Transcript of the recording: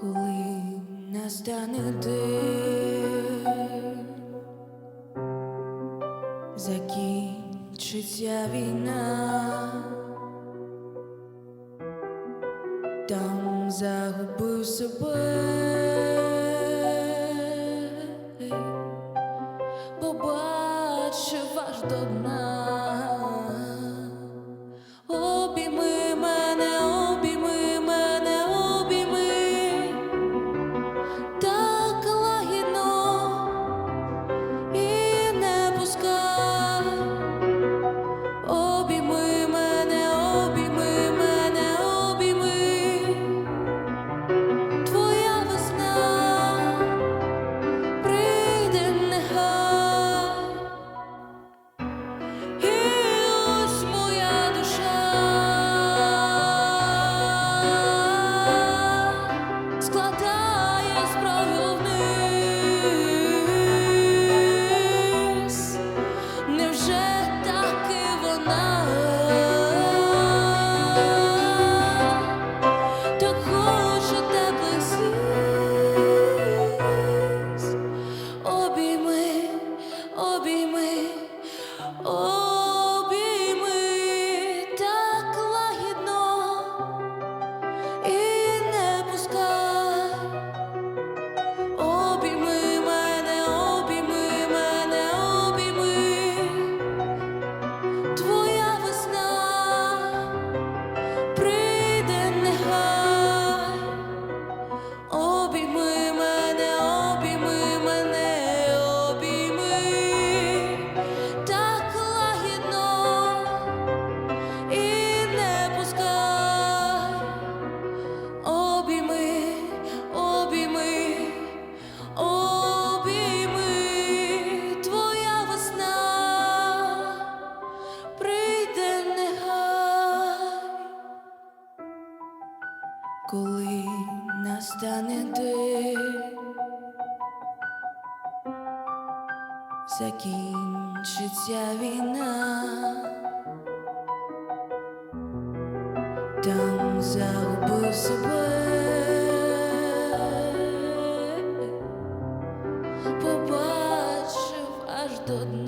коли настане день, закінчиться війна, там загубив себе, побачив аж до дна. обійми. коли настане день, закінчиться війна, там загубив себе, побачив аж до дна.